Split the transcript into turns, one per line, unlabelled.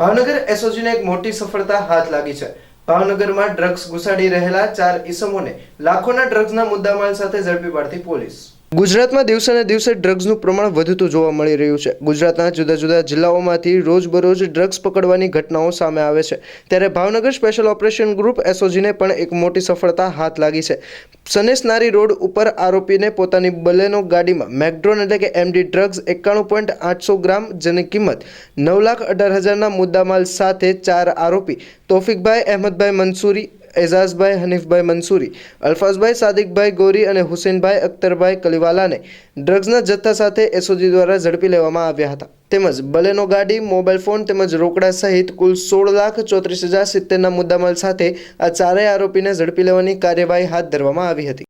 ભાવનગર એસઓજીને એક મોટી સફળતા હાથ લાગી છે. ભાવનગરમાં ડ્રગ્સ ઘુસાડી રહેલા ચાર ઈસમોને લાખોના ડ્રગ્સના મુદ્દામાલ સાથે ઝડપી પાડતી પોલીસ. ગુજરાતમાં દિવસેને દિવસે ડ્રગ્સનું પ્રમાણ વધતું જોવા મળી રહ્યું છે. ગુજરાતના જુદા જુદા જિલ્લાઓમાંથી રોજબરોજ ડ્રગ્સ પકડવાની ઘટનાઓ સામે આવે છે. ત્યારે ભાવનગર સ્પેશિયલ ઓપરેશન ગ્રુપ એસઓજીને પણ એક મોટી સફળતા હાથ લાગી છે. સનેસનારી રોડ ઉપર આરોપીને પોતાની બલેનો ગાડીમાં મેકડ્રોન એટલે કે એમડી ડ્રગ્સ એકાણું પોઈન્ટ આઠસો ગ્રામ જેની કિંમત નવ લાખ અઢાર હજારના મુદ્દામાલ સાથે ચાર આરોપી, તોફિકભાઈ, અહેમદભાઈ મંસૂરી એઝાઝભાઈ, હનીફભાઈ મંસૂરી, અલ્ફાઝભાઈ સાદિકભાઈ ગોરી અને હુસેનભાઈ અખ્તરભાઈ કલીવાલાને ડ્રગ્સના જથ્થા સાથે એસઓજી દ્વારા ઝડપી લેવામાં આવ્યા હતા. તેમજ બલેનો ગાડી, મોબાઈલ ફોન તેમજ રોકડા સહિત કુલ સોળ લાખ ચોત્રીસ હજાર સિત્તેરના મુદ્દામાલ સાથે આ ચારેય આરોપીને ઝડપી લેવાની કાર્યવાહી હાથ ધરવામાં આવી હતી.